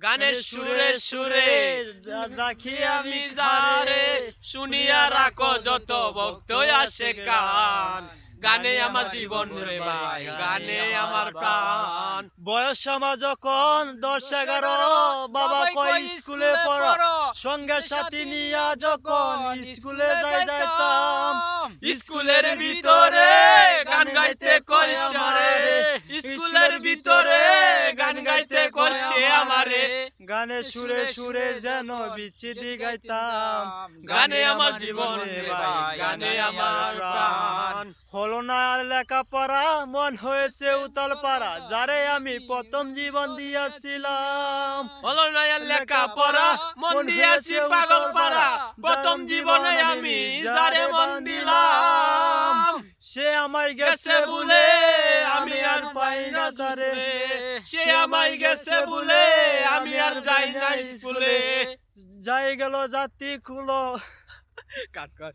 গানের সুরে সুরে রাখি আমি যারে শুনিয়া রাখো যত ভক্ত আসে কান। গানে আমার জীবন রে ভাই গানে আমার প্রাণ। বয়স আমার যখন দশ এগারো বাবা কয় স্কুলে পড়ো। সঙ্গে সাথী নিয়া যখন স্কুলে যাই যাইতাম স্কুলের ভিতরে গান গাইতে কইছে আমারে স্কুলের ভিতরে কইছে আমারে গানে সুরে সুরে যেন বিচ্ছিদি গাইতাম। গানে আমার জীবন গানে আমার প্রাণ। হলো না লেখাপড়া মন হয়েছে উতাল পাড়া যারে আমি প্রথম জীবন দিয়াছিলাম। হলো না আর লেখা পড়া মন দিয়েছি পাগল পাড়া। প্রথম জীবনে আমি যারে মন দিলাম। সে আমায় গেছে বলে আমি আর পাই না তারে সে আমায় গেছে বলে, আমি আর যাই না স্কুলে। যাই গেল জাতি খুলো। কাট কাট।